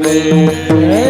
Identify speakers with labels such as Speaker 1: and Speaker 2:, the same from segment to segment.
Speaker 1: Música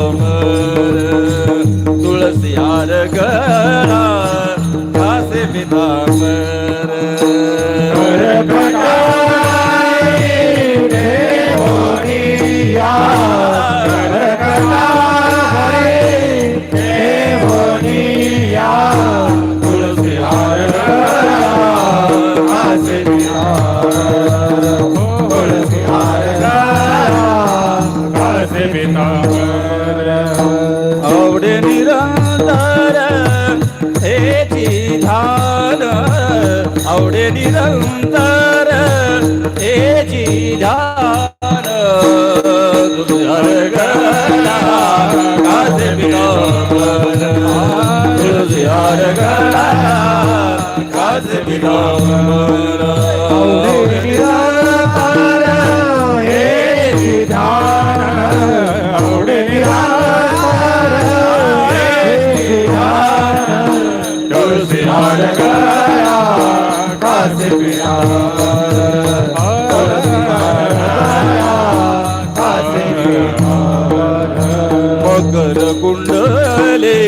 Speaker 1: Ram पितांबर तुळसी अर्गला कसे पितांबर आवडे आवडे निरंतर हेची ध्यान गुरुहर गळा कासे बिलावन गुरुहर गळा कासे बिलावन मकर कुंडले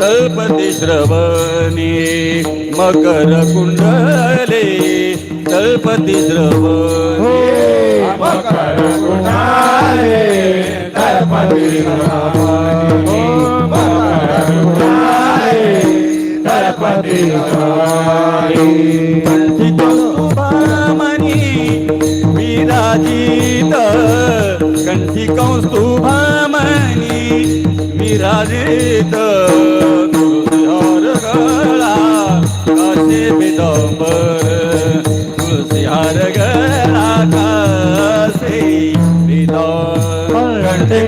Speaker 1: तळपती श्रवणी मकर कुंडले तळपती श्रवणी
Speaker 2: मकर कुंडले तळपती रामानी. मकर कुंडले तळपती रामानी.
Speaker 1: विराजित कंठी कौस्तुभामणी विराजित। तुळसीहार गळा कासे पितांबर तुळसीहार गळा कासे पितांबर
Speaker 2: कंठी